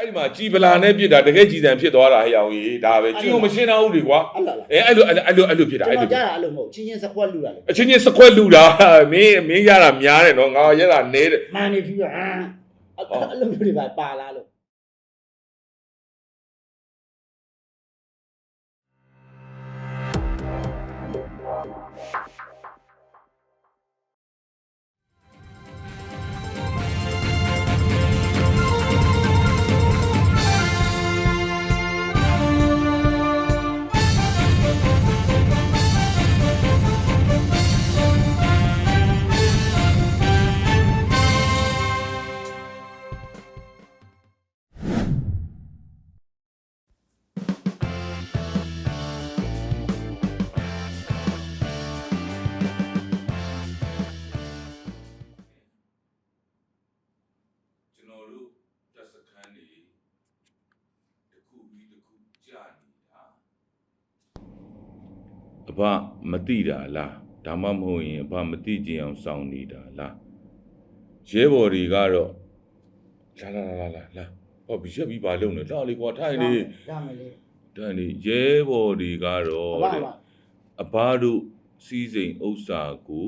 အဲ့ဒီမှာကြည်ပလာနဲ့ပြစ်တာတကယ်ကြည်စံဖြစ်သွားတာဟဲ့အောင်ကြီးဒါပဲကြည်ကိုမရှင်းတော့ဘူးလေကွာအဲ့လားလားအဲအဲ့လိုအဲ့လိုအဲ့လိုအဲ့လိုဖြစ်တာကျွန်အဲ့လိုတော်ကြားတာအဲ့လိုမဟုတ်ချင်းချင်းစခွက်လူတာလေအချင်းချင်းစခွက်လူတာမင်းမင်းရတာများတယ်နော်ငါရတာနဲတယ်မန်နေပြီးတော့ဟမ်အဲ့လိုမျိုးတွေပါပါလာလို့ ဘမတိတာလားဒါမှမဟုတ်ရင်အဘမတိကြအောင်စောင့်နေတာလားရဲဘော်တွေကတော့လာလာလာလာလာဟောဘီရက်ပြီးပါလုံးနေလာလေကွာထိုင်လေဒါမယ်လေထိုင်လေရဲဘော်တွေကတော့အဘအတဲ့ဘအဘတို့စီးစိမ်ဥစ္စာကို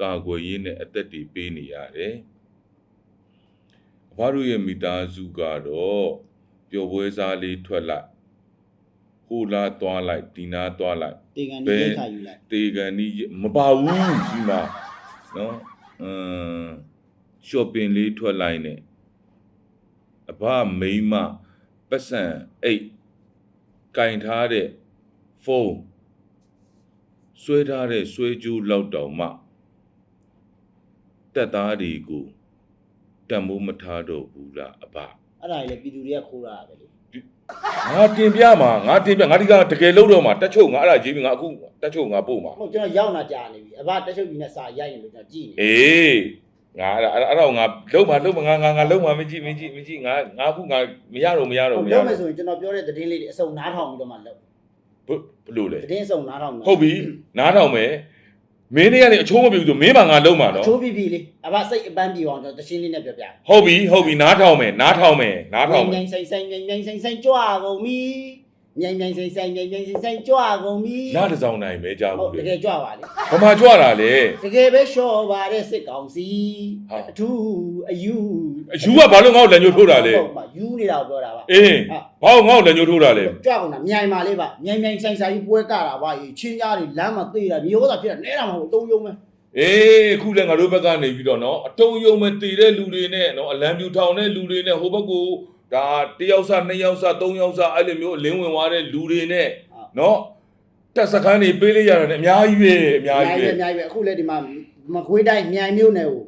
ကာကွယ်ရေးနဲ့အသက်တွေပေးနေရတယ်။အဘတို့ရဲ့မိသားစုကတော့ပျော်ပွဲစားလေးထွက်လိုက်ဟိုလာသွားလိုက်ဒီနာသွားလိုက် တေကန်နေရိတ်ခါယူလိုက်တေကန်ဒီမပါဘူးဒီမှာနော်အမ်ရှော့ပင်လေးထွက်လိုက်နဲ့အဘမိန်းမပတ်စံအိတ်ကင်ထားတဲ့ဖုန်းဆွဲထားတဲ့ဆွဲကြိုးလောက်တောင်မှတက်သားတွေကိုတံမိုးမထားတော့ဘူးလားအဘ အဲ့ဒါလေပြည်သူတွေကခိုးတာပဲလေငါတင်ပြမှာငါတင်ပြငါဒီကတကယ်လို့တော့မှာတက်ချုပ်ငါအဲ့ဒါရေးပြီးငါအခုတက်ချုပ်ငါပို့မှာဟုတ်ကျွန်တော်ရောက်လာကြာနေပြီအဘတက်ချုပ်ကြီးနဲ့စာရိုက်ရင်လို့ကျွန်တော်ကြည့်နေအေးငါအဲ့ဒါအဲ့ဒါတော့ငါလုံးမလုံးမငါငါငါလုံးမမကြည့်မကြည့်မကြည့်ငါငါအခုငါမရတော့မရတော့ဟုတ်မရပြောတော့မယ်ဆိုရင်ကျွန်တော်ပြောတဲ့သတင်းလေးတွေအစုံနားထောင်ပြီးတော့မှလုပ်ဘဘလို့လဲသတင်းအစုံနားထောင်မယ်ဟုတ်ပြီနားထောင်မယ် မင်းတွေကနေအချိုးမပြဘူးဆိုမင်းမငါလုံးမှာနော်ချိုးပြီးပြီလေအဘစိတ်အပန်းပြေအောင်ကျွန်တော်တရှင်းလေးနဲ့ပြောပြဟုတ်ပြီဟုတ်ပြီနားထောင်မယ်နားထောင်မယ်နားထောင်မယ်မြိုင်ဆိုင်ဆိုင်မြိုင်မြိုင်ဆိုင်ဆိုင်ကြွကုန်ပြီ မြိုင်မြိုင်ဆိုင်ဆိုင်မြိုင်မြိုင်ဆိုင်ဆိုင်ကြွကုန်ပြီနားတစ်စောင်းနိုင်ပဲကြားဟုဘူးတ်တလေကယ်ကြွပါလေဘာမှကြွတာလဲတကယ်ပဲလျှော်ပါတဲ့စစ်ကောင်စီဟာ အထူးအယူအယူကဘာလို့ငါ့ကိုလက်ညှိုးထိုးတာလဲဟုတ်ပါယူနေတာကိုပြောတာပါအေးဘာလို့ငါ့ကိုလက်ညှိုးထိုးတာလဲကြွကုန်တာမြိုင်ပါလေးပါမြိုင်မြိုင်ဆိုင်ဆိုင်ကြီးပွဲကတာပါကြီးချင်းကြားတွေလမ်းမှာသိတာမျိုးသားဖြစ်တာနဲတာမဟုတ်တုံးယုံပဲအေးအခုလည်းငါတို့ဘက်ကနေပြီးတော့နော်အတုံးယုံမဲ့တည်တဲ့လူတွေနဲ့နော်အလံပြူထောင်တဲ့လူတွေနဲ့ဟိုဘက်ကို ဒါတယောက်စနှစ်ယောက်စသုံးယောက်စအဲ့လိုမျိုးအလင်းဝင်သွားတဲ့လူတွေနဲ့နော်တက်စခန်းနေပေးလိုက်ရတယ်အများကြီးပဲအများကြီးပဲအများကြီးပဲအခုလည်းဒီမှာမကွေးတိုင်းမြိုင်မျိုးနယ်ကို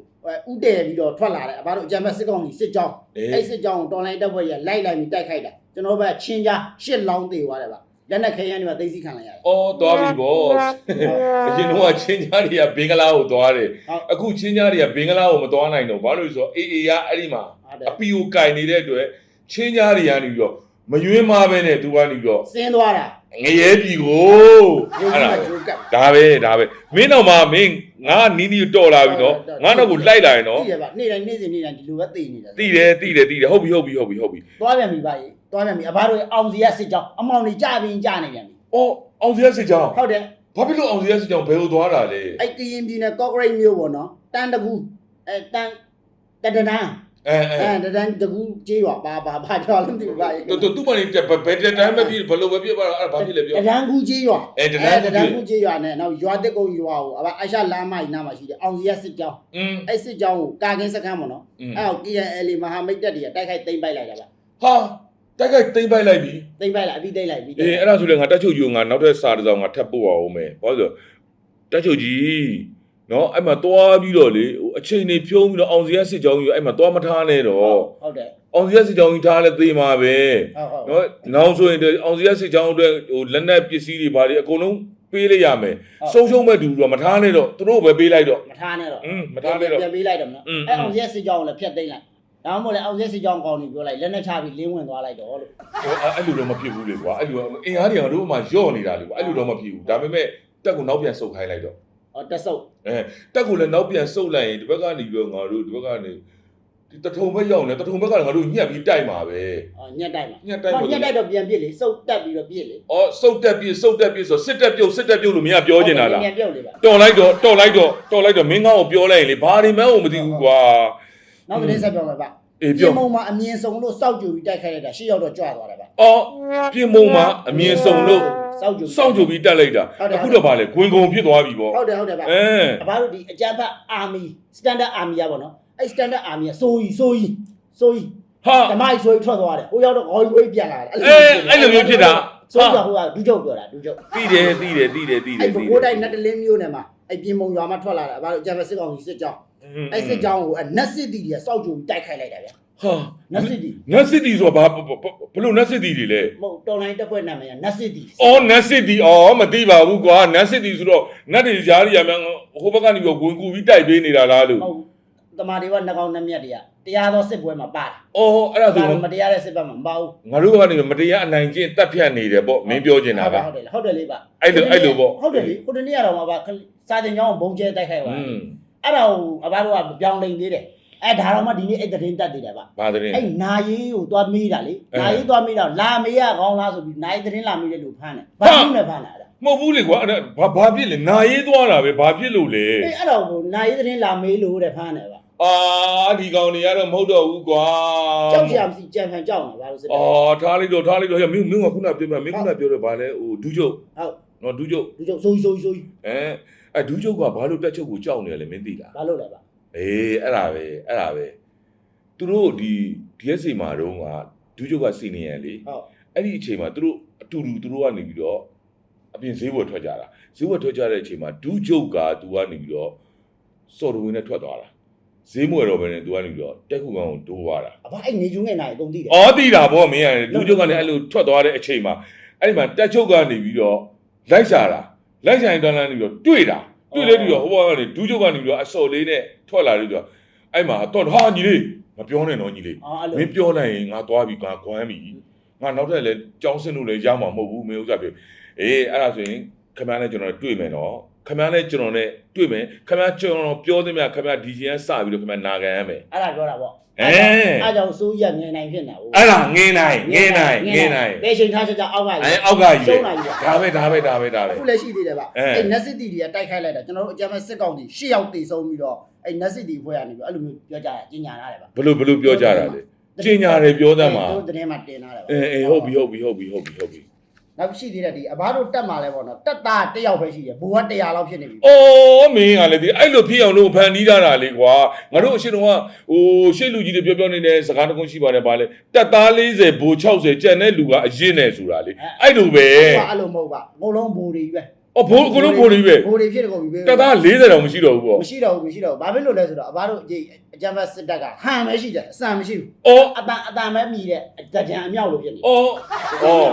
ဥတည်ပြီးတော့ထွက်လာတယ်အဘတို့အကြမ်းဖက်စစ်ကောင်စီစစ်ကြောင်းအေးအဲ့စစ်ကြောင်းကိုတော်လိုင်းတပ်ဖွဲ့ကြီးလိုက်လိုက်ပြီးတိုက်ခိုက်တာကျွန်တော်ဘက်ချင်းကြားရှစ်လောင်းသေးသွားတယ်ဗျလက်နဲ့ခဲရန်တွေမှာသိသိခံလိုက်ရတယ်အော်သွားပြီဗောအရင်တော့ချင်းကြားတွေကဘင်္ဂလားကိုသွားတယ်ဟုတ်အခုချင်းကြားတွေကဘင်္ဂလားကိုမသွားနိုင်တော့ဘာလို့လဲဆိုတော့အေးအေးကအဲ့ဒီမှာဟုတ်တယ်အပီကိုကင်နေတဲ့အတွက် ချင်းကြားတွေကနေပြီးတော့မယွင်းမပဲနဲ့သူကနေပြီးတော့စင်းသွားတာ ငရဲပြီကိုရုပ်အဲ့ကြီးဒါကကျိုးကပ် ဒါပဲဒါပဲမင်းတော့မှမင်းငါနီးနီးတော်လာပြီနော်ငါတော့ကိုလိုက်လာရင်နော်သိရပါနေ့တိုင်းနေ့စဉ်နေ့တိုင်းဒီလိုပဲသိနေတာတိတယ်တိတယ်တိတယ်ဟုတ်ပြီဟုတ်ပြီဟုတ်ပြီဟုတ်ပြီသွားပြန်ပြီပါကြီးသွားပြန်ပြီအဘတို့အောင်စီရစစ်ကြောင်းအမောင်တွေကြပြီးကြနေပြန်ပြီအော်အောင်စရာစစ်ကြောင်းဟုတ်တယ်ဘာဖြစ်လို့အောင်စရာစစ်ကြောင်းဘယ်လိုသွားတာလဲအဲ့ကရင်ပြည်နယ်ကော့ဂရိတ်မြို့ပေါ့နော်တန်တကူအဲတန်တတနန်း အဲအဲအဲတတန်းတကူကြေးရွာပါပါပါကြောက်လို့မသိဘူးပါတူတူမနေဘယ်တတိုင်းမဖြစ်ဘလို့ပဲဖြစ်ပါတော့အဲ့ဒါဘာဖြစ်လဲပြောတတန်းကူကြေးရွာအဲတတန်းတတန်းကူကြေးရွာနဲ့နောက်ရွာတက်ကုန်းရွာကိုအဘအရှာလမ်းမကြီးနားမှာရှိတယ်အောင်စီရစစ်ကြောင်းအဲ့စစ်ကြောင်းကိုကာကင်းစခန်းပေါ့နော်အဲ့ဟို KNL မဟာမိတ်တပ်တွေကတိုက်ခိုက်သိမ်းပိုက်လိုက်တာဗျဟာတိုက်ခိုက်သိမ်းပိုက်လိုက်ပြီသိမ်းပိုက်လိုက်အပြီးသိမ်းလိုက်ပြီအေးအဲ့ဒါဆိုလည်းငါတက်ချုပ်ကြီးကိုငါနောက်ထပ်စာတစ်စောင်ငါထပ်ပို့အောင်မယ်ဘာလို့ဆိုတက်ချုပ်ကြီး နော်အဲ့မှာတွားပြီးတော့လေဟိုအချိန်နေဖြုံးပြီးတော့အောင်စရစစ်ကြောင်းကြီးအဲ့မှာတွားမထားနဲ့တော့ဟုတ်တယ်အောင်စရစစ်ကြောင်းကြီးထားလဲသေးမှာပဲနော်နောက်ဆိုရင်အောင်စရစစ်ကြောင်းအတွက်ဟိုလက်နက်ပစ္စည်းတွေဘာတွေအကုန်လုံးပေးလိုက်ရမယ်ဆုံးရှုံးမဲ့တူတော့မထားနဲ့တော့သူတို့ပဲပေးလိုက်တော့မထားနဲ့တော့อืมမထားနဲ့တော့ပြန်ပေးလိုက်တော့မနော်အဲ့အောင်စရစစ်ကြောင်းကိုလည်းဖျက်သိမ်းလိုက်ဒါမှမဟုတ်လေအောင်ရဲစီကြောင်းကောင်းနေပြောလိုက်လက်နဲ့ချပြီးလင်းဝင်သွားလိုက်တော့လို့အဲ့လိုတော့မဖြစ်ဘူးလေကွာအဲ့လိုအင်အားတွေကတို့မှယော့နေတာလေကွာအဲ့လိုတော့မဖြစ်ဘူးဒါပေမဲ့တက်ကိုနောက်ပြန်ဆုတ်ခိုင်းလိုက်တော့ ဟောတက်ဆုပ်အဲတက်ကိုလည်းနောက်ပြန်ဆုတ်လိုက်ရင်ဒီဘက်ကနေပြီးတော့ငါတို့ဒီဘက်ကနေဒီတထုံဘက်ရောက်နေတထုံဘက်ကလည်းငါတို့ညက်ပြီးတိုက်မှာပဲအော်ညက်တိုက်မှာညက်တိုက်ဟောမှာညက်တိုက်တော့ပြန်ပြစ်လေစုပ်တက်ပြီးတော့ပြစ်လေအော်စုတ်တက်ပြစ်စုတ်တက်ပြစ်ဆိုစစ်တက်ပြုတ်စစ်တက်ပြုတ်လို့မင်းကပြောနေတာလားပြန်ပြုတ်လေပါတော်လိုက်တော့တော်လိုက်တော့တော်လိုက်တော့မင်းကောင်းကိုပြောလိုက်ရင်လေဘာဒီမှန်းကိုမသိဘူးကွာနောက်သတင်းဆက်ပြောမှာပါအေးပြပြောင်းမုံမှာအမြင်ဆုံးလို့စောက်ကြူပြီးတိုက်ခိုက်လိုက်တာရှေ့ရောက်တော့ကြွသွားတယ်ဗျအော်ပြင်မုံမှာအမြင်စုံလို့ စောက်ကြူစောင့်ကြပြီးတက်လိုက်တာဟုတ်တယ်အခုတော့ဗာလေဂွင်ကုံဖြစ်သွားပြီပေါ့ဟုတ်တယ်ဟုတ်တယ်ဗျအဲအဘတို့ဒီအကြမ်းဖက် army standard army ရပါတော့အဲ့ standard army ကစိုးကြီးစိုးကြီးစိုးကြီးဟာဓမိုက်စိုးကြီးထွက်သွားတယ်ဟိုရောက်တော့ခေါ်ကြီးဝေးပြန်လာတယ်အေးအဲ့လိုမျိုးဖြစ်တာစိုးကြီးကဟိုကဒူးချုပ်ပြောတာဒူးချုပ်တိတယ်တိတယ်တိတယ်တိတယ်အဲ့ဘတိကိုးတိုင်းနတ်တလင်းမျိုးနဲ့မှာအဲ့ပြင်မုံရွာမှာထွက်လာတာအဘတို့အကြမ်းဖက်စစ်ကောင်ကြီးစစ်ကြောင်းအဲ့စစ်ကြောင်းကိုနတ်စစ်တီတွေကစောက်ကြူပြီးတိုက်ခိုက်လိုက်တာဗျ ဟာနတ်စစ်တီနတ်စစ်တီဆိုတာဘာဘလို့နတ်စစ်တီတွေလဲမဟုတ်တော်လိုင်းတက်ဖွဲ့နာမည်ကနတ်စစ်တီအော်နတ်စစ်တီအော်မသိပါဘူးကွာနတ်စစ်တီဆိုတော့နတ်တွေကြားရရမှန်းဟိုဘက်ကနေပြီးဝင်ကူပြီးတိုက်ပေးနေတာလားလို့မဟုတ်တမာတွေကနှကောင်နှမျက်တွေကတရားသောစစ်ပွဲမှာပါတာအော်အဲ့ဒါဆိုဒါမတရားတဲ့စစ်ဘက်မှာမပါဘူးငါတို့ကနေမတရားအနိုင်ကျင့်တက်ဖြတ်နေတယ်ပေါ့မင်းပြောချင်တာကဟုတ်တယ်ဟုတ်တယ်လေပါအဲ့လိုအဲ့လိုပေါ့ဟုတ်တယ်လေဟိုတနေ့ကတော့မှာပါစာတင်ကြောင်းဘုံကျဲတိုက်ခိုက်သွားอืมအဲ့ဒါကိုအဘတို့ကပြောင်းလိန်သေးတယ် အဲ့ဒါတော့မှဒီနေ့အဲ့သတင်းတက်သေးတယ်ဗျဘာသတင်းအဲ့နာရီကိုသွားမေးတာလေအဲနာရီသွားမေးတော့လာမေးရကောင်းလားဆိုပြီးနာရီသတင်းလာမေးတဲ့လူဖမ်းတယ်ဘာလို့လဲဖမ်းတာအဲ့ဒါမဟုတ်ဘူးလေကွာအဲ့ဒါဘာဘာဖြစ်လဲနာရေးသွားတာပဲဘာဖြစ်လို့လဲအေးအဲ့တော့ဟိုနာရီသတင်းလာမေးလို့တဲ့ဖမ်းတယ်ဗျအာဒီကောင်တွေကတော့မဟုတ်တော့ဘူးကွာကြောက်ရှာမရှိကြံခံကြောက်နေဘာလို့စစ်တယ်အော်ထားလိုက်တော့ထားလိုက်တော့ဟဲ့မင်းမင်းကခုနပြောပြမင်းခုနပြောတော့ဗာလဲဟိုဒူးချုပ်ဟုတ်နော်ဒူးချုပ်ဒီကျုပ်ဆိုးဆိုးဆိုးအဲအဲဒူးချုပ်ကဘာလို့တက်ချုပ်ကိုကြောက်နေရလဲမင်းသိလားဘာလို့လဲဗျ အေးအဲ့ဒါပဲအဲ့ဒါပဲသူတို့ဒီ DSC မှာတော့ကဒူးချုပ်ကစီနီယံလေဟုတ်အဲ့ဒီအချိန်မှာသူတို့အတူတူသူတို့ကနေပြီးတော့အပြင်ဈေးဝယ်ထွက်ကြတာဈေးဝယ်ထွက်ကြတဲ့အချိန်မှာဒူးချုပ်ကသူကနေပြီးတော့စော်တော်ဝင်နဲ့ထွက်သွားတာဈေးမွယ်တော့ပဲနဲ့သူကနေပြီးတော့တက်ခုကောင်ကိုတိုးသွားတာအဘအဲ့နေကျုံငယ်နိုင်အကုန်သိတယ်။အော်တည်တာဗောမင်းရတယ်လူချုပ်ကနေအဲ့လိုထွက်သွားတဲ့အချိန်မှာအဲ့ဒီမှာတက်ချုပ်ကနေပြီးတော့လိုက်ရှာတာလိုက်ရှာရင်တန်းလန်းနေပြီးတော့တွေ့တာ တွေ့လဲပြီးတော့ဟိုဘက်ကနေဒူးချုပ်ကနေပြီးတော့အစော်လေးနဲ့ထွက်လာလို့ဆိုတော့အဲ့မှာတော့ဟာညီလေးမပြောနဲ့တော့ညီလေးအော်အဲ့လိုမင်းပြောလိုက်ရင်ငါသွားပြီငါကွမ်းပြီငါနောက်ထပ်လည်းကြောင်းစင်းလို့လည်းရမှာမဟုတ်ဘူးမင်းဥစ္စာပြောအေးအဲ့ဒါဆိုရင်ခမန်းနဲ့ကျွန်တော်တွေ့မယ်နော် ခမန်းနဲ့ကျွန်တော်နဲ့တွေ့မယ်ခမန်းကျွန်တော်ပြောသမျှခမန်းဒီချင်းစပြီးတော့ခမန်းနာခံရမယ်အဲ့ဒါပြောတာပေါ့အဲအဲ့ကြောင့်စိုးကြီးကငယ်နိုင်ဖြစ်နေတာဟုတ်အဲ့ဒါငင်းနိုင်ငင်းနိုင်ငင်းနိုင်ဘယ်ချိန်ထားချက်ကြအောက်ကအဲအောက်ကကြီးရှုံးလာကြီးပေါ့ဒါပဲဒါပဲဒါပဲဒါပဲအခုလည်းရှိသေးတယ်ဗျအဲအဲ့နက်စစ်တီတွေကတိုက်ခိုက်လိုက်တာကျွန်တော်တို့အကြမ်းဖက်စစ်ကောင်စီရှစ်ယောက်တေဆုံးပြီးတော့အဲ့နက်စစ်တီဖွဲ့ရနေပြီးအဲ့လိုမျိုးပြောကြတာကြီးညာလာတယ်ဗျဘလို့ဘလို့ပြောကြတာလေကျင်ညာတယ်ပြောတတ်မှာတို့သတင်းမှာတင်လာတယ်ဗျအဲအဲဟုတ်ပြီဟုတ်ပြီဟုတ်ပြီဟုတ်ပြီဟုတ်ပြီ နောက်ရှိသေးတယ်ဒီအဘတို့တက်မှာလဲပေါ့နော်တက်သားတစ်ယောက်ပဲရှိတယ်ဘိုးက100လောက်ဖြစ်နေပြီအော်မင်းကလည်းဒီအဲ့လိုဖြစ်အောင်လို့ဖန်တီးထားတာလေကွာငါတို့အရှိတုန်းကဟိုရှေ့လူကြီးတွေပြောပြောနေတဲ့စကားတကုန်းရှိပါတယ်ဗာလေတက်သား40ဘူ60ကျန်တဲ့လူကအရင်နဲ့ဆိုတာလေအဲ့လိုပဲဟိုကအဲ့လိုမဟုတ်ပါအကုန်လုံးဘိုးတွေပဲအော်ဘိုးအကုန်လုံးဘိုးတွေပဲဘိုးတွေဖြစ်တယ်ကုန်ပြီပဲတက်သား40တောင်မရှိတော့ဘူးပေါ့မရှိတော့ဘူးမရှိတော့ဘူးဘာဖြစ်လို့လဲဆိုတော့အဘတို့ဒီအကြမ်းဖက်စစ်တပ်ကဟန်ပဲရှိတယ်အစံမရှိဘူးအော်အတန်အတန်ပဲမြည်တဲ့ကြံအမြောက်လို့ဖြစ်နေအော်အော်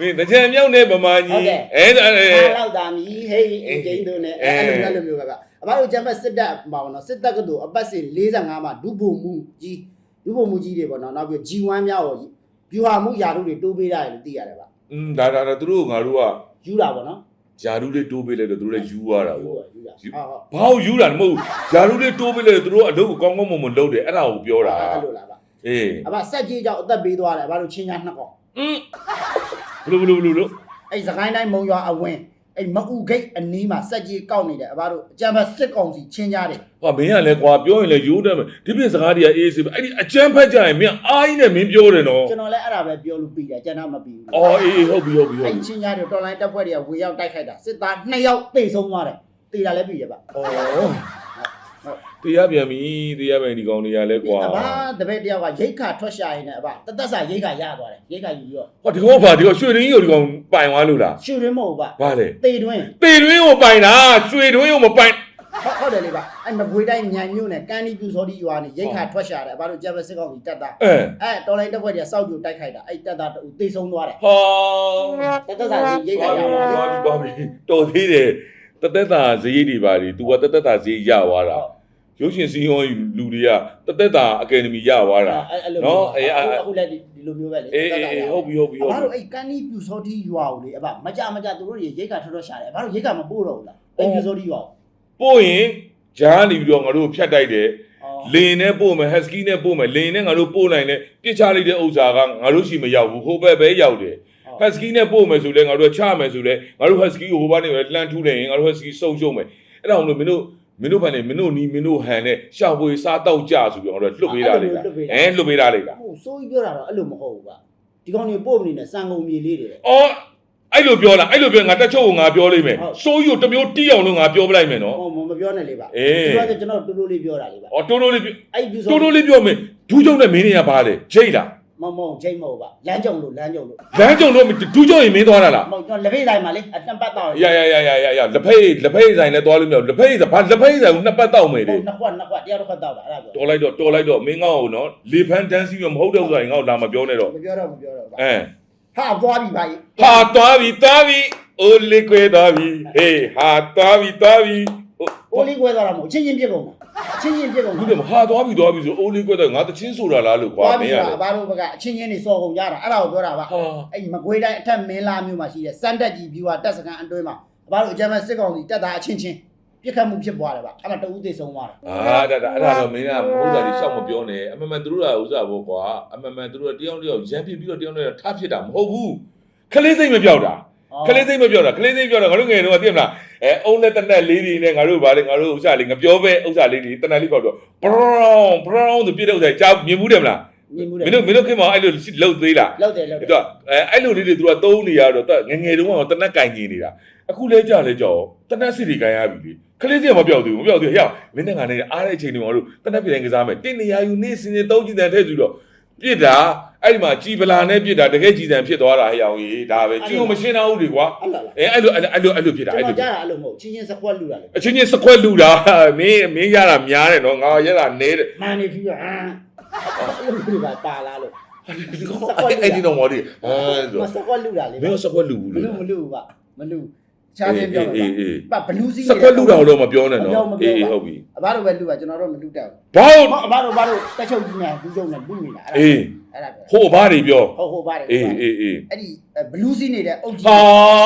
မင်းတကြံမြောက်နဲ့ဗမာကြီးအဲ့ဒါလေအဲ့လောက်တာမီဟေးအင်ဂျင်တို့နဲ့အဲ့လိုမျိုးလိုမျိုးပဲဗျအမတို့ဂျမ်ဘတ်စစ်တပ်မှာပေါ့နော်စစ်တပ်ကတော့အပတ်စဉ်45မှာဒုဗိုလ်မှူးကြီးဒုဗိုလ်မှူးကြီးတွေပေါ့နော်နောက်ပြီး G1 များရောဗျူဟာမှုယာတို့တွေတိုးပေးရတယ်လို့သိရတယ်ဗျအင်းဒါဒါသူတို့ငါတို့ကယူတာပေါ့နော်ယာရုလေးတိုးပေးလိုက်တော့သူတို့လည်းယူရတာပေါ့ဘာလို့ယူတာမဟုတ်ဘူးယာရုလေးတိုးပေးလိုက်တော့သူတို့ကအလုပ်ကိုကောင်းကောင်းမွန်မွန်လုပ်တယ်အဲ့ဒါကိုပြောတာအဲ့လိုလားဗျအေးအမဆက်ကြီးကြောင့်အသက်ပေးသွားတယ်ဘာလို့ချင်းညာနှစ်ကောင်อืม လို့ဘလို့ဘလို့လို့အဲ့စကိုင်းတိုင်းမုံရွာအဝင်အဲ့မအူဂိတ်အနီးမှာဆက်ကြီးကောက်နေတယ်အဘတို့ဂျမ်ဘတ်စစ်ကောင်စီချင်းကြားတယ်ဟာမင်းကလည်းကွာပြောရင်လည်းယူတယ်မယ်ဒီပြင်စကားတွေကအေးစေးပဲအဲ့ဒီအကျန်းဖက်ကြရင်မင်းအားကြီးနဲ့မင်းပြောတယ်နော်ကျွန်တော်လည်းအဲ့ဒါပဲပြောလို့ပြီးတယ်ကျွန်တော်မပြီးဘူးအော်အေးအေးဟုတ်ပြီဟုတ်ပြီဟုတ်အဲ့ပြီချင်းကြားတွေတော်လိုင်းတပ်ဖွဲ့တွေကဝေရောက်တိုက်ခိုက်တာစစ်သား2ယောက်တိတ်ဆုံးသွားတယ်တေးတာလည်းပြီးရပါ အော် တရားပြန်ပြီတရားပြန်ဒီကောင်တွေကလည်းကွာအဘတပည့်တယောက်ကရိတ်ခါထွက်ရှာရင်းနဲ့အဘတသက်စာရိတ်ခါရသွားတယ်ရိတ်ခါယူပြီးတော့ဟောဒီကောင်ဘာဒီကောင်ရွှေရင်းကြီးကိုဒီကောင်ပိုင်သွားလို့လားရှူရင်းမဟုတ်ပါဘာလဲတေတွင်းပေတွင်းကိုပိုင်တာရွှေတွင်းကိုမပိုင်ဟုတ်ဟုတ်တယ်လေပါအဲ့မကွေးတိုင်းညံမြို့နယ်ကန်ဒီပြူစောဒီရွာနေရိတ်ခါထွက်ရှာတယ်အဘတို့ကြက်ပဲစစ်ကောင်စီတက်တာအဲအဲ့တော်လိုင်းတပ်ဖွဲ့တွေကစောက်ပြူတိုက်ခိုက်တာအဲ့တက်တာတူတေဆုံးသွားတယ်ဟောတသက်စာရိတ်ခါရသွားတယ်သွားပြီသွားပြီတော်သေးတယ် တသက်တာဈေးတွေပါလေ तू ကတသက်တာဈေးရသွားတာရုပ်ရှင်စီးရောလူတွေကတသက်တာအကယ်ဒမီရသွားတာအဲ့အဲ့လိုနော်အေးအဲ့အခုလည်းဒီလိုမျိုးပဲလေအေးအေးအေးဟုတ်ပြီဟုတ်ပြီအဟုတ်ဘပြီတို့အဲ့ကန်ဒီပြူစောဒီရွာကိုလေအဘမကြမကြသူတို့တွေရိတ်ခါထွက်ထွက်ရှာတယ်အဘတို့ရိတ်ခါမပို့တော့ဘူးလားအဲ့ပြူစောဒီရွာကိုပို့ရင်ဂျားနေပြီးတော့ငါတို့ဖြတ်တိုက်တယ်အော်လင်းနဲ့ပို့မယ်ဟက်စကီနဲ့ပို့မယ်လင်းနဲ့ငါတို့ပို့နိုင်တယ်ပြစ်ချလိုက်တဲ့ဥစ္စာကငါတို့ရှိမရောက်ဘူးဟိုဘက်ပဲရောက်တယ် ဟက်စကီနဲ့ပို့မယ်ဆိုလဲငါတို့ကချမယ်ဆိုလဲငါတို့ဟက်စကီကိုဟိုဘက်နေပဲလှမ်းထူးလိုက်ရင်ငါတို့ဟက်စကီစုံရှုံမယ်အဲ့ဒါအောင်လို့မင်းတို့မင်းတို့ဘာလဲမင်းတို့နီးမင်းတို့ဟန်နဲ့ရှောက်ပွေစားတော့ကြဆိုပြီးငါတို့လွတ်ပေးတာလေလားအဲလွတ်ပေးတာလေလားဟိုစိုးကြီးပြောတာတော့အဲ့လိုမဟုတ်ဘူးကဒီကောင်တွေပို့မနေနဲ့စံကုန်မြေလေးတွေအော်အဲ့လိုပြောလားအဲ့လိုပြောငါတက်ချုပ်ကိုငါပြောလိုက်မယ်ဟုတ်စိုးကြီးကိုတစ်မျိုးတီးအောင်လို့ငါပြောပလိုက်မယ်နော်ဟိုမပြောနဲ့လေပါအေးဒီကကျွန်တော်တူတူလေးပြောတာလေပါအော်တိုးတိုးလေးပြောအဲ့ဒီတိုးတိုးလေးပြောမယ်ဒူးကျုံနဲ့မင်းတွေကပါလေဂျိတ်လား မမုံချိန်မဟုတ်ပါလမ်းကြုံလို့လမ်းကြုံလို့လမ်းကျုံတော့ဒူးကျုံရင်မင်းသွားတာလားမဟုတ်ကျွန်တော်လက်ဖေးတိုင်းမှာလေအတန်ပတ်တော့ရရရရရရလက်ဖိတ်လက်ဖိတ်ဆိုင်လည်းသွားလို့မရဘူးလက်ဖိတ်ဆိုင်ဘာလက်ဖိတ်ဆိုင်ကိုနှစ်ပတ်တောက်မယ်လေဟုတ်နှစ်ခွက်နှစ်ခွက်တရားတစ်ခွက်တော့တာအဲ့ဒါပြောတော်လိုက်တော့တော်လိုက်တော့မင်းငေါ့ကိုနော်လေဖန်းတန်းစီးရမဟုတ်တဲ့ဥစ္စာရင်ငေါ့လာမပြောနဲ့တော့မပြောတော့မပြောတော့ပါအဲဟာသွားပြီဗျာဟာသွားပြီသွားပြီအိုးလေးကွဲသွားပြီဟေးဟာသွားပြီသွားပြီ အိုးလေးကွဲသွားတာမဟုတ်ချင်းချင်းပြစ်ကုန်တာချင်းချင်းပြစ်ကုန်ခုတာတည်းဟာသွားပြီသွားပြီဆိုအိုးလေးကွဲသွားငါတချင်းဆိုတာလားလို့ကွာသွားမပြီင်းရဆိုတာလေအဘတို့ဘကအချင်းချင်းနေစော်ကုန်ကြတာအဲ့ဒါကိုပြောတာပါဟာ အဲ့မကွေးတိုင်းအထက်မင်းလာမျိုးမှာရှိတဲ့စမ်းတက်ကြီးဘီဝါတက်စကန်အတွင်းမှာအဘတို့အကြမ်းမဲ့စစ်ကောင်စီတက်တာအချင်းချင်းပြစ်ခတ်မှုဖြစ်ပွားတယ်ဗျအဲ့ဒါတဦးသိဆုံးသွားတယ်အာဒါဒါအဲ့ဒါတော့မင်းကမဟုတ်တာတွေရှောက်မပြောနဲ့အမှန်မှန်သူတို့ကဥစ္စာပေါ့ကွာအမှန်မှန်သူတို့ကတယောက်တယောက်ရမ်းဖြစ်ပြီးတော့တယောက်တယောက်ထားဖြစ်တာမဟုတ်ဘူးခလေးစိတ်မပြောက်တာကလေးစိတ်မပြောတာကလေးစိတ်ပြောတာငါတို့ငယ်တော့သိမလား အဲအုံးနဲ့တနက်လေးတွေနဲ့ငါတို့ဗာလေငါတို့ဥစ္စာလေးငပြောပဲဥစ္စာလေးတွေတနက်လေးပေါ့တော့ဘရောင်းဘရောင်းဆိုပြတဲ့ဥစ္စာကြားမြင်ဘူးတယ်မလားမြင်မှုမတယ်င်းတို့မင်းတို့ခင်မအဲ့လိုလှုပ်သေးလားလောက်တယ်လောက်တယ်သူကအဲအဲ့လိုလေးတွေသူကသုံးနေရတော့ငငယ်တုန်းကတော့တနက်ကင်နေနေတာအခုလဲကြလဲကြောတနက်စီတွေကင်ရပြီလေကလေးစိတ်မပြောက်သေးဘူးမပြောက်သေးဘူးဟဲ့မင်းနဲ့ငါနဲ့အားတဲ့အချိန်တွေမှာတို့တနက်ပြည်တိုင်းကစားမယ်တင်းနေရယူနေစင်းနေသုံးကြည့်တဲ့ထဲဆိုတော့ ပြစ်တာအဲ့ဒီမှာကြည်ပလာနဲ့ပြစ်တာတကယ်ကြည်စံဖြစ်သွားတာဟဲ့အောင်ကြီးဒါပဲကြည်အောင်မရှင်းတော့ဘူးလေကွာအဲ့လားလားအဲအဲ့လိုအဲ့လိုအဲ့လိုဖြစ်တာကျွန်အဲ့လိုတော်ကြားတာအဲ့လိုမဟုတ်ချင်းချင်းစခွက်လူတာလေအချင်းချင်းစခွက်လူတာမင်းမင်းရတာများတယ်နော်ငါရတာနဲတယ်မှန်နေပြီဟမ်အဲ့လိုလူကပါလာလို့အဲ့ဒီတော့မော်ဒီအဲဆိုမစခွက်လူတာလေမင်းစခွက်လူဘူးမလေလူမလူပါမလူ ချားတင်ပြောတာအေးအေးပါဘလူးစီးစခွက်လူတာတော့မပြောနဲ့နော်မပြောအေးမပြောဟုတ်ပြီအဘတို့ပဲလူပါကျွန်တော်တို့မလူတတ်ဘောဘူးအဘတို့ဘာတို့တက်ချုပ်ကြီးများလူချုပ်နဲ့လူနေတာအဲ့ဒါအေးအဲ့ဒါဟိုအဘတွေပြောဟုတ်ဟုတ်ပါတယ်အေးအေးအေးအဲ့ဒီဘလူးစီးနေတဲ့အုတ်ကြီးဟာ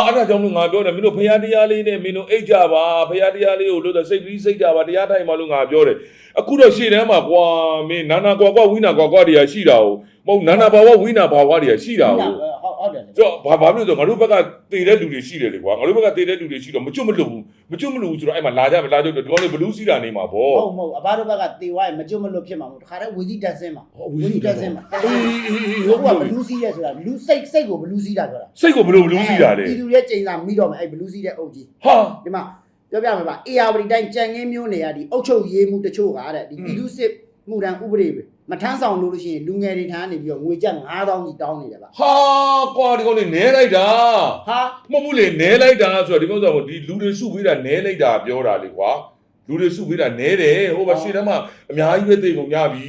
အဲ့ဒါကြောင့်လို့ငါပြောတယ်မင်းတို့ဖရာတရားလေးနဲ့မင်းတို့အိတ်ကြပါဖရာတရားလေးကိုလို့စိတ်ပြီးစိတ်ကြပါတရားထိုင်ပါလို့ငါပြောတယ်အခုတော့ရှေ့တန်းမှာကွာမင်းနာနာကွာကွာဝိနာကွာကွာတွေကရှိတာဟုတ်မဟုတ်နာနာဘာဝဝိနာဘာဝတွေကရှိတာဟုတ် ဟုတ်ဟုတ်တယ်ဆိုတော့ဘာဘာဖြစ်လို့ဆိုတော့ငါတို့ဘက်ကတည်တဲ့လူတွေရှိတယ်လေကွာငါတို့ဘက်ကတည်တဲ့လူတွေရှိတော့မကျွတ်မလို့ဘူးမကျွတ်မလို့ဘူးဆိုတော့အဲ့မှာလာကြမလာကြတော့ဒီကောင်လေးဘလူးစီးတာနေမှာပေါ့ဟုတ်မဟုတ်အဘတို့ဘက်ကတေဝါရမကျွတ်မလို့ဖြစ်မှာမဟုတ်တခါတည်းဝီစီတက်ဆင်းမှာတက်ဆင်းမှာအေးအေးအေးဟုဟုတ်တ်ကပါဘဘူးလူးစီးရဲဆိုတာလူစိတ်စိတ်ကိုဘလူးစီးတာပြောတာစိတ်ကိုဘလို့ဘလူးစီးတာလေပြည်သူရဲ့ကျိန်စာမိတော့မယ်အဲ့ဘလူးစီးတဲ့အုတ်ကြီးဟာဒီမှာပြောပြမှာပါအေယာဝတီတိုင်းကြံငင်းမျိုးနေရဒီအုတ်ချုပ်ရေးမှုတချို့ကတဲ့ဒီပြည်သူစစ်မှုတန်းဥပဒေ မထမ်းဆောင်လို့လို့ရှိရင်လူငယ်တွေထမ်းနေပြီးတော့ငွေကျပ်9000ကြီးတောင်းနေတယ်ဗျဟာကွာဒီကောင်လေးနဲလိုက်တာဟာမဟုတ်ဘူးလေနဲလိုက်တာဆိုတော့ဒီကောင်ဆိုဒီလူတွေစုပေးတာနဲလိုက်တာပြောတာလေကွာလူတွေစုပေးတာနဲတယ်ဟိုမှာရှေ့တန်းမှာအများကြီးပဲသိကုန်ကြပြီ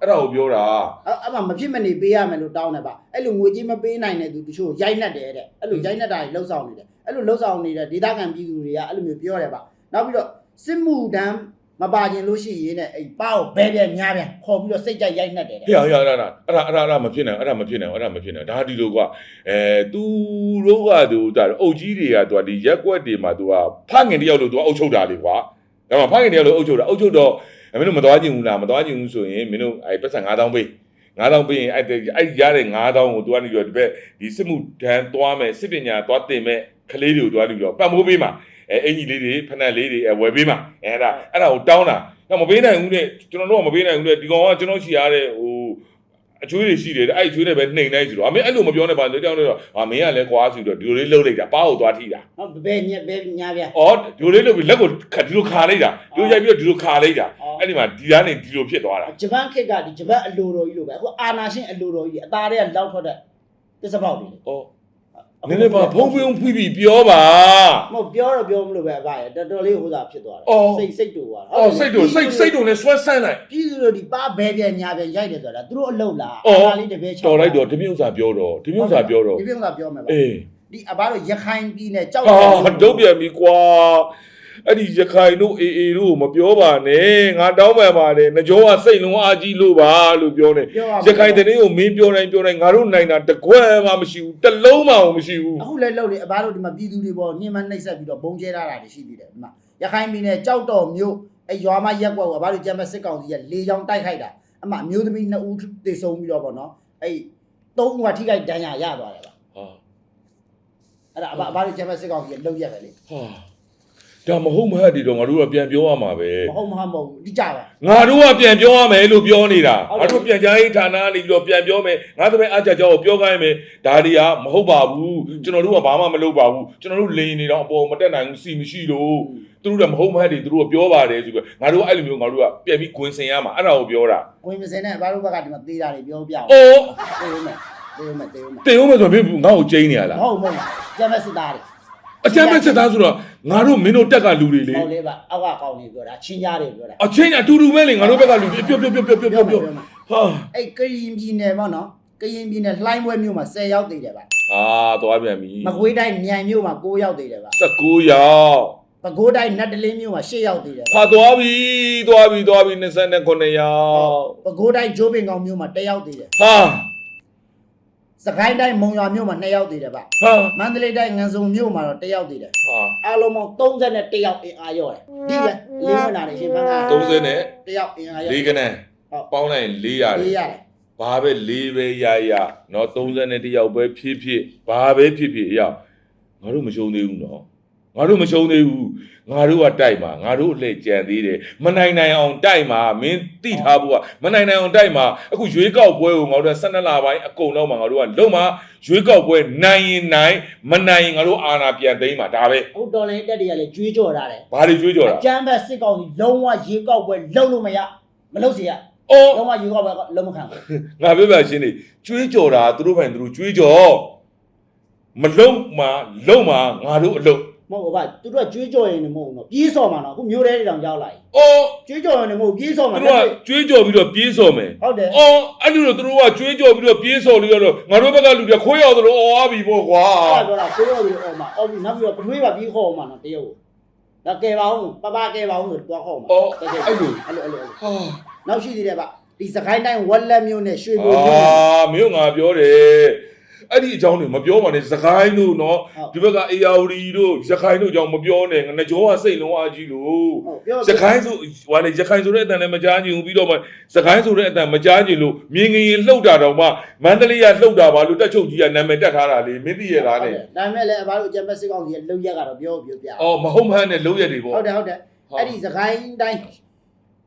အဲ့ဒါကိုပြောတာအဲ့အဲ့မှာမဖြစ်မနေပေးရမယ်လို့တောင်းတယ်ဗျအဲ့လိုငွေကြေးမပေးနိုင်တဲ့သူတချို့ရိုက်နှက်တယ်တဲ့အဲ့လိုရိုက်နှက်တာတွေလှုပ်ဆောင်နေတယ်အဲ့လိုလှုပ်ဆောင်နေတဲ့ဒေသခံပြည်သူတွေကအဲ့လိုမျိုးပြောတယ်ဗျနောက်ပြီးတော့စစ်မှုတန်း မပါခြင်းလို့ရှိရင်တဲ့အဲ့ပါကိုဘဲပြန်ညားပြန်ခေါ်ပြီးတော့စိတ်ကြိုက်ရိုက်နှက်တယ်တဲ့ဟေ့ဟေ့အဲ့ဒါအဲ့ဒါအဲ့ဒါအဲ့ဒါမဖြစ်နိုင်အဲ့ဒါမဖြစ်နိုင်အဲ့ဒါမဖြစ်နိုင်ဒါဒီလိုကွာအဲသူတို့ကသူဒါအုတ်ကြီးတွေကသူကဒီရက်ကွက်တွေမှာသူကဖငင်တယောက်လို့သူကအုတ်ချုပ်တာလေကွာဒါမှဖငင်တယောက်လို့အုတ်ချုပ်တာအုတ်ချုပ်တော့မင်းတို့မသွားကြည့်ဘူးလားမသွားကြည့်ဘူးဆိုရင်မင်းတို့အဲပတ်စံ9000ပေး9000ပေးရင်အဲ့အဲ့ရတဲ့9000ကိုသူကနေပြီးတော့ဒီဘက်ဒီစစ်မှုတန်းသွားမယ်စစ်ပညာသွားတင်မဲ့ကလေးတွေကိုသွားပြီးတော့ပတ်မိုးပေးမှာ အဲအင်ကြီးလေးတွေဖက်နက်လေးတွေအဲဝယ်ပေးမှာအဲအဲ့ဒါအဲ့ဒါကိုတောင်းတာတော့မပေးနိုင်ဘူးတဲ့ကျွန်တော်တို့ကမပေးနိုင်ဘူးတဲ့ဒီကောင်ကကျွန်တော်ရှိရတဲ့ဟိုအချွေးတွေရှိတယ်တဲ့အဲ့အချွေးတွေပဲနှိမ်နိုင်ဆိုတော့အမေအဲ့လိုမပြောနဲ့ပါလေတောင်းနေတော့အာမင်းကလည်းကွာဆိုတော့ဒီလိုလေးလှုပ်လိုက်တာပါးကိုသွားထိတာဟုတ်ဘဲညက်ဘဲညားပြန်အော်ဒီလိုလေးလှုပ်ပြီးလက်ကိုခတ်ဒီလိုခါလိုက်တာဒီလိုရိုက်ပြီးတော့ဒီလိုခါလိုက်တာအဲ့ဒီမှာဒီကနေဒီလိုဖြစ်သွားတာဂျပန်ခေတ်ကဒီဂျပန်အလိုတော်ကြီးလိုပဲအခုအာနာရှင်အလိုတော်ကြီးအသားတွေကလောက်ထွက်တဲ့တစ္ဆပေါက်တွေလေအော် နည်းနည်းပါဖုံးဖုံးဖိပြီးပြောပါမဟုတ်ပြောတော့ပြောမလို့ပဲအဘရတော်တော်လေးဟိုသာဖြစ်သွားတယ်အော်စိတ်စိတ်တူသွားတာအော်စိတ်တို့စိတ်စိတ်တို့နဲ့ဆွဲဆန်းလိုက်ပြည်သူတို့ဒီပါဘဲပြန်ညာပြန်ရိုက်တယ်ဆိုတာသူတို့အလုပ်လားအော်လေးတပည့်ချောတော်လိုက်တော့ဒီမျိုးစာပြောတော့ဒီမျိုးစာပြောတော့ဒီမျိုးစာပြောမယ်ပါအေးဒီအဘတို့ရခိုင်ပြည်နယ်ကြောက်ဟာဒုတ်ပြန်ပြီကွာ အဲ့ဒီရခိုင်တို့အေအေတို့မပြောပါနဲ့ငါတောင်းပန်ပါတယ်ငကြောကစိတ်လုံးအားကြီးလို့ပါလို့ပြောနေပြောပါရခိုင်တည်းကိုမင်းပြောတိုင်းပြောတိုင်းငါတို့နိုင်တာတကွက်မှမရှိဘူးတစ်လုံးမှမရှိဘူးအခုလည်းလှုပ်လေအဘတို့ဒီမှာပြည်သူတွေပေါ်ညှဉ်းမနှိပ်စက်ပြီးတော့ဘုံကျဲထားတာတွေရှိသေးတယ်ဒီမှာရခိုင်ပြည်နယ်ကြောက်တော်မြို့အဲရွာမရက်ကွက်ကိုအဘတို့ကျမ်းမဲ့စစ်ကောင်စီကလေကြောင်းတိုက်ခိုက်တာအမှအမျိုးသမီးနှစ်ဦးသေဆုံးပြီးတော့ဗောနော်အဲသုံးဦးကထိခိုက်ဒဏ်ရာရသွားတယ်ဗျဟာအဲ့ဒါအဘအဘတို့ကျမ်းမဲ့စစ်ကောင်စီကလုံရက်ပဲလေဟာ ဒါမဟုတ်မဟတ်ဒီတော့ငါတို့ကပြန်ပြောရမှာပဲမဟုတ်မဟုတ်မဟုတ်ဘူးဒီကြပါငါတို့ကပြန်ပြောရမယ်လို့ပြောနေတာဟုတ်တယ်ငါတို့ပြန်ကြားရေးဌာနကနေပြီးတော့ပြန်ပြောမယ်ငါတို့ပဲအားကြကြောကိုပြောခိုင်းမယ်ဒါတွေကမဟုတ်ပါဘူးကျွန်တော်တို့ကဘာမှမလုပ်ပါဘူးကျွန်တော်တို့လိန်နေတော့အပေါ်မတက်နိုင်ဘူးစီမရှိလို့သူတို့ကမဟုတ်မဟတ်တွေသူတို့ကပြောပါတယ်ဆိုပြီးငါတို့ကအဲ့လိုမျိုးငါတို့ကပြန်ပြီးခွင်စင်ရမှာအဲ့ဒါကိုပြောတာဝင်မစင်နဲ့အဘတို့ဘက်ကဒီမှာသေးတာတွေပြောပြအောင်အော်သေးဦးမယ်သေးဦးမယ်သေးဦးမယ်တင်ဦးမယ်ဆိုတော့မင်းငါ့ကိုကျိန်းနေရမလားဟုတ်မဟုတ်ကျမ်းမဲ့စစ်သားတွေအချမ်းပဲစစ်သားဆိုတော့ ငါတို့မင်းတို့တက်ကလူတွေလေဟုတ်လေဗျအောက်ကကောင်းနေပြောတာချင်းကြားတွေပြောတာအချင်းအတူတူပဲလေငါတို့ဘက်ကလူတွေပြောပြောပြောပြောပြောပြောပြောဟာအဲ့ကရင်ပြည်နယ်ပေါ့နော်ကရင်ပြည်နယ်လှိုင်းပွဲမြို့မှာ10ရောက်သေးတယ်ဗျဟာသွားပြန်ပြီမကွေးတိုင်းမြိုင်မြို့မှာ9ရောက်သေးတယ်ဗျ19ရောက်ပဲခူးတိုင်းနတ်တလင်းမြို့မှာ10ရောက်သေးတယ်ဗျဟာသွားပြီသွားပြီသွားပြီ29ရောက်ပဲခူးတိုင်းဂျိုးပင်ကောင်မြို့မှာ1ရောက်သေးတယ်ဟာ စကိုင်းတိုင်းမုံရွာမြို့မှာ2ရောက်သေးတယ်ဗျ ဟာ မန္တလေးတိုင်းငန်စုံမြို့မှာတော့1ရောက်သေးတယ် ဟာ အားလုံးပေါင်း31ရောက်အင်အားရော့တယ်ဒီကလေးဝင်လာတယ်ရှင်မန်းက 30နဲ့ 1ရောက်အင်အားရော့ ၄ကနန်း ဟုတ် ပေါင်းလိုက်ရင်400 လေး တယ် ရတယ် ဘာပဲ၄ပဲရရเนาะ31ယောက်ပဲဖြစ်ဖြစ်ဘာပဲဖြစ်ဖြစ်အရောက်ငါတို့မရှုံးသေးဘူးเนาะ ငါတို့မရှုံးသေးဘူးငါတို့ကတိုက်မှာငါတို့အလှည့်ကြံသေးတယ်မနိုင်နိုင်အောင်တိုက်မှာမင်းတိထားဖို့ကမနိုင်နိုင်အောင်တိုက်မှာအခုရွေးကောက်ပွဲကိုငါတို့က12လပိုင်းအကုန်လုံးမှာငါတို့ကလုံးမှာရွေးကောက်ပွဲနိုင်ရင်နိုင်မနိုင်ရင်ငါတို့အာဏာပြန်သိမ်းမှာဒါပဲဟုတ်တော်လည်းတက်တွေကလည်းကြွေးကြော်ထားတယ်ဘာတွေကြွေးကြော်တာအကျမ်းဘက်စစ်ကောင်စီလုံးဝရေကောက်ပွဲလုံးလို့မရမလုပ်စီရအော်လုံးဝရေကောက်ပွဲလုံးမခံဘူးငါပြောပြရှင်းနေကြွေးကြော်တာသူတို့ပိုင်သူတို့ကြွေးကြော်မလုံးမှာလုံးမှာငါတို့အလုံး မဟုတ်ဘူးဗျသူတို့ကကြွေးကြော်ရင်လည်းမဟုတ်ဘူးနော်ပြေးစော်မှာနော်အခုမျိုးတဲတွေတောင်ရောက်လာပြီအော်ကြွေးကြော်ရင်လည်းမဟုတ်ပြေးစော်မှာသူတို့ကကြွေးကြော်ပြီးတော့ပြေးစော်မယ်ဟုတ်တယ်အော်အဲ့လိုတော့သူတို့ကကြွေးကြော်ပြီးတော့ပြေးစော်လို့ရတော့ငါတို့ဘက်ကလူတွေခိုးရောက်သလိုအော်အားပြီပေါ့ကွာအဲ့ဒါပြောတာကိုရောပြီးအော်မှာအော်ပြီးနောက်ပြီးတော့ပထွေးပါပြီးခေါ်အောင်မှာနော်တရုတ်ကိုဒါကဲပါအောင်ပပကဲပါအောင်ဆိုတော့ခေါ်မှာအော်တကယ်အဲ့လိုအဲ့လိုအဲ့လိုအဲ့လိုဟာနောက်ရှိသေးတယ်ဗျဒီစကိုင်းတိုင်းဝက်လက်မျိုးနဲ့ရွှေဘိုအာမျိုးနဲ့မင်းတို့ငါပြောတယ် အဲ့ဒီအကြောင်းတွေမပြောပါနဲ့စကိုင်းတို့နော်ဟုတ်ဒီဘက်ကအေယာဝတီတို့ရခိုင်တို့အကြောင်းမပြောနဲ့ငါကြောကစိတ်လုံးအားကြီးလို့ဟုတ်ပြောရခိုင်ဆိုဟိုလေရခိုင်ဆိုတဲ့အတန်လည်းမကြားချင်ဘူးပြီးတော့မှစကိုင်းဆိုတဲ့အတန်မကြားချင်လို့မြင်ငရင်လှုပ်တာတော့မှမန္တလေးကလှုပ်တာပါလို့တက်ချုပ်ကြီးကနာမည်တက်ထားတာလေမင်းသိရလားနဲ့ဒါပေမဲ့လည်းအဘတို့အကြံမဲ့စစ်ကောင်စီရဲ့လုံရက်ကတော့ပြောပြောပြအော်မဟုတ်မဟန်နဲ့လှုပ်ရက်တွေပေါ့ဟုတ်တယ်ဟုတ်တယ်အဲ့ဒီစကိုင်းတိုင်း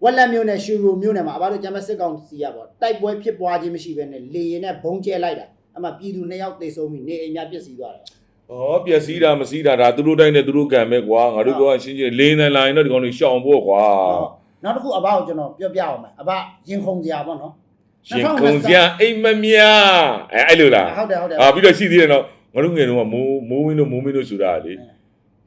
ဝက်လက်မျိုးနဲ့ရွှေဘိုမျိုးနဲ့မှာအဘတို့အကြံမဲ့စစ်ကောင်စီကပေါ့တိုက်ပွဲဖြစ်ပွားခြင်းမရှိဘဲနဲ့လေရင်နဲ့ဘုံကျဲလိုက်တာ အမှပြည်သူနှစ်ယောက်သေဆုံးပြီးနေအိမ်များပျက်စီးသွားတယ်။ဩပျက်စီးတာမစီးတာဒါသူတို့တိုင်းနဲ့သူတို့ကံပဲကွာငါတို့ပြောရှင်းရှင်းလင်းနေလာရင်တော့ဒီကောင်တွေရှောင်ဖို့ကွာနောက်တစ်ခုအဘကိုကျွန်တော်ပြောပြအောင်မယ်အဘရင်ခုန်စရာပေါ့နော်။ရှင်ကုံစရာအိမ်မမြအဲအဲ့လိုလားဟုတ်တယ်ဟုတ်တယ်အာပြီးတော့ရှိသေးတယ်နော်ငါတို့ငယ်တုန်းကမိုးမိုးဝင်းတို့မိုးမင်းတို့ဆိုတာလေ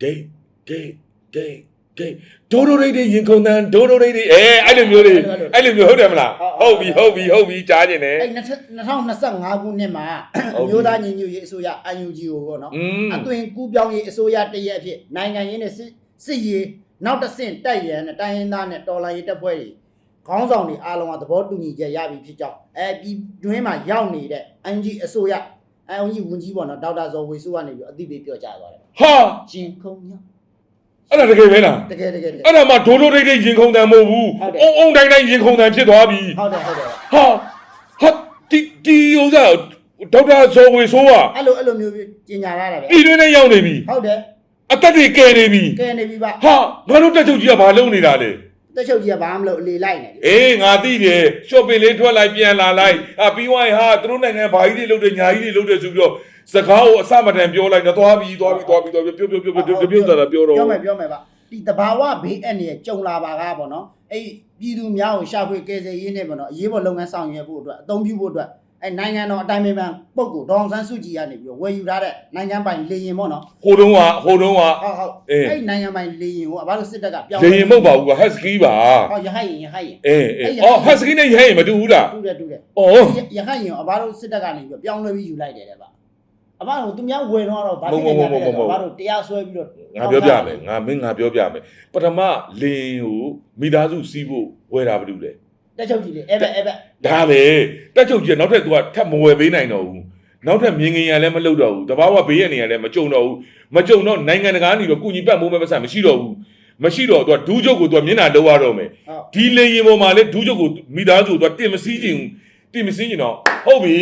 ဒိတ်ဒိတ်ဒိတ် ဒိတ်ဒိုးဒိုးရိတ်တွေရင်ခုန်တန်းဒိုးဒိုးရိတ်တွေအဲအဲ့လိုမျိုးတွေအဲ့လိုမျိုးဟုတ်တယ်မလားဟုတ်ပြီဟုတ်ပြီဟုတ်ပြီကြားကျင်တယ်အဲ့2025ခုနှစ်မှာဟုတ်ပြီမျိုးသားညီညွတ်ရေးအစိုးရ UNG ကိုပေါ့နော်อืมအသွင်ကူးပြောင်းရေးအစိုးရတရက်အဖြစ်နိုင်ငံရေးနဲ့စစ်စစ်ရေးနောက်တစ်ဆင့်တိုက်ရန်နဲ့တိုင်းရင်းသားနဲ့တော်လှန်ရေးတပ်ဖွဲ့တွေခေါင်းဆောင်တွေအားလုံးကသဘောတူညီချက်ရပြီဖြစ်ကြောင်းအဲပြည်တွင်းမှာရောက်နေတဲ့ UNG အစိုးရ UNG ဝန်ကြီးပေါ့နော်ဒေါက်တာဇော်ဝေစုကနေပြီးအသိပေးပြောကြားသွားတယ်ဟာရှင်ခုံည အဲ့ဒါတကယ်ပဲလားတကယ်တကယ်တကယ်အဲ့ဒါမှဒိုးဒိုးရိတ်တွေရင်ခုန်တန်းမဟုတ်ဘူးဟုတ်တယ်အုံအုံတိုင်းတိုင်းရင်ခုန်တန်းဖြစ်သွားပြီဟုတ်တယ်ဟုတ်တယ်ဟာဟာဒီဒီဥစားဒေါက်တာဇော်ဝေဆိုးကအဲ့လိုအဲ့လိုမျိုးကြီးညာရတာပဲပြည်တွင်းနဲ့ရောက်နေပြီဟုတ်တယ်အသက်တွေကယ်နေပြီကဲနေပြီပါဟာငါတို့တက်ချုပ်ကြီးကဘာလုပ်နေတာလဲ တက်ချုပ်ကြီးကဘာမှမလုပ်အလေလိုက်နေလေအေးငါသိတယ်ရှော့ပင်လေးထွက်လိုက်ပြန်လာလိုက်အာပြီးွားရင်ဟာသူတို့နိုင်ငံဘာကြီးတွေလုပ်တယ်ညာကြီးတွေလုပ်တယ်ဆိုပြီးတော့စကားကိုအစမတန်ပြောလိုက်တော့သွားပြီသွားပြီသွားပြီသွားပြီပြောပြောပြောပြောပြောပြောတာပြောတော့ပြောမယ်ပြောမယ်ပါဒီတဘာဝဘေးအန္တရာယ်ကြုံလာပါကားပေါ့နော်အဲ့ပြည်သူများကိုရှာဖွေကယ်ဆယ်ရေးနဲ့ပေါ့နော်အရေးပေါ်လုပ်ငန်းဆောင်ရွက်ဖို့အတွက်အသုံးပြုဖို့အတွက် အဲ့နိုင်ငံတော်အတိုင်းအမြံပုဂ္ဂိုလ်ဒေါအောင်ဆန်းစုကြည်ကနေပြီးတော့ဝယ်ယူထားတဲ့နိုင်ငံပိုင်လေရင်ပေါ့နော်ဟိုတုန်းကဟိုတုန်းကဟုတ်ဟုတ်အေးအဲ့နိုင်ငံပိုင်လေရင်ကိုအဘတို့စစ်တပ်ကပြောင်းလေရင်မဟုတ်ပါဘူးကဟက်စကီးပါဟောရဟတ်ရင်ရဟတ်ရင်အေးအေးအော်ဟက်စကီးနဲ့ရဟရင်မတူဘူးလားတူတယ်တူတယ်အော်ရဟတ်ရင်ကိုအဘတို့စစ်တပ်ကနေပြီးတော့ပြောင်းလဲပြီးယူလိုက်တယ်တဲ့ဗျအဘတို့သူများဝယ်တော့တော့ဗာတိနေတယ်အဘတို့တရားစွဲပြီးတော့ငါပြောပြမယ်ငါမင်းငါပြောပြမယ်ပထမလေရင်ကိုမိသားစုစီးဖို့ဝယ်တာဘာလို့လဲ တက်ချုပ်ကြီးလေအဲ့ဘက်အဲ့ဘက်ဒါပဲတက်ချုပ်ကြီးကနောက်ထပ် तू ကထပ်မဝယ်ပေးနိုင်တော့ဘူးနောက်ထပ်မြင်ငင်ရလည်းမလုပ်တော့ဘူးတဘာဝဘေးရနေရလည်းမကြုံတော့ဘူးမကြုံတော့နိုင်ငံတကာကနေတော့ကုညီပတ်မိုးမဲ့ပတ်စံမရှိတော့ဘူးမရှိတော့သူကဒူးချုပ်ကိုသူကမျက်နှာလုံးရတော့မယ်ဟုတ်ဒီလေရင်ပေါ်မှာလေဒူးချုပ်ကိုမိသားစုကိုသူကတင်မစည်းချင်ဘူးတင်မစည်းချင်တော့ဟုတ်ပြီ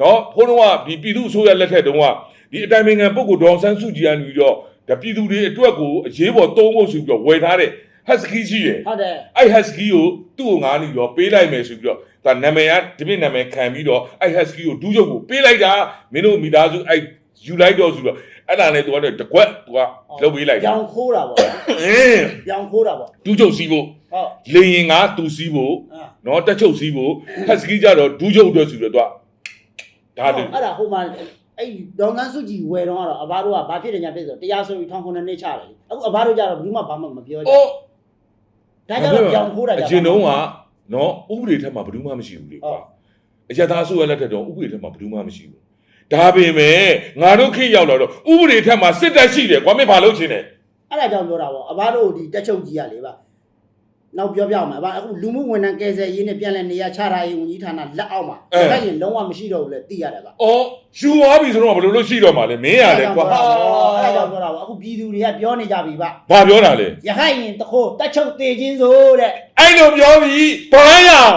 နော်ဖိုးတော့ကဒီပြည်သူအစိုးရလက်ထက်တုန်းကဒီအတိုင်ပင်ခံပုဂ္ဂိုလ်ဒေါအောင်ဆန်းစုကြည်ကနေပြီးတော့ဒါပြည်သူတွေအတွက်ကိုအရေးပေါ်သုံးဖို့ဆိုပြီးတော့ဝယ်ထားတဲ့ ဟတ်စကီရှိတယ်ဟုတ်တယ်အဲ့ဟတ်စကီကိုသူ့ကိုငားနေတော့ပေးလိုက်မယ်ဆိုပြီးတော့ဒါနာမည်ကဒီပြည့်နာမည်ခံပြီးတော့အဲ့ဟတ်စကီကိုဒူးချုပ်ကိုပေးလိုက်တာမင်းတို့မိသားစုအဲ့ယူလိုက်တော့ဆိုတော့အဲ့ဒါနဲ့သူကတော့တကွက်သူကလုပ်ပေးလိုက်တာပြောင်းခိုးတာပေါ့အင်းပြောင်းခိုးတာပေါ့ဒူးချုပ်စီးဖို့ဟုတ်လေရင်ကသူစီးဖို့အာနော်တက်ချုပ်စီးဖို့ဟတ်စကီကြတော့ဒူးချုပ်အတွက်ဆိုပြီးတော့သူကဒါတူအဲ့ဒါဟိုမှာအဲ့ဒေါန်ဆန်းစုကြည်ဝယ်တော့ကတော့အဘတို့ကဘာဖြစ်တယ်ညာဖြစ်ဆိုတရားဆိုပြီးထောင်ခုနှစ်နှစ်ချတယ်လေအခုအဘတို့ကြတော့ဘူးမှဘာမှမပြောကြအော် ဒါကြတော့ပြောင်းခိုးတာအရင်တုန်းကနော်ဥပဒေထက်မှာဘယ်သူမှမရှိဘူးလေဟုတ်အရသာဆိုရလက်ထက်တော့ဥပဒေထက်မှာဘယ်သူမှမရှိဘူးဒါပေမဲ့ငါတို့ခေတ်ရောက်လာတော့ဥပဒေထက်မှာစစ်တပ်ရှိတယ်ကွာမင်းဘာလုပ်ချင်လဲအဲ့ဒါကြောင့်ပြောတာပေါ့အဘတို့ဒီတက်ချုပ်ကြီးရလေပါ နောက်ပြောပြအောင်ပါအခုလူမှုဝန်ထမ်းကယ်ဆယ်ရေးနဲ့ပြန်လည်နေရချထားရေးဝန်ကြီးဌာနလက်အောက်မှာဒါရင်လုံးဝမရှိတော့ဘူးလေသိရတယ်ပါအော်ယူသွားပြီဆိုတော့ဘယ်လိုလုပ်ရှိတော့မှာလဲမင်းရတယ်ကွာအဲ့ဒါကြောင့်ပြောတာပေါ့အခုပြည်သူတွေကပြောနေကြပြီဗျဘာပြောတာလဲရခိုင်ရင်တခိုးတက်ချုပ်တေချင်းဆိုတဲ့အဲ့လိုပြောပြီဘာလဲရအောင်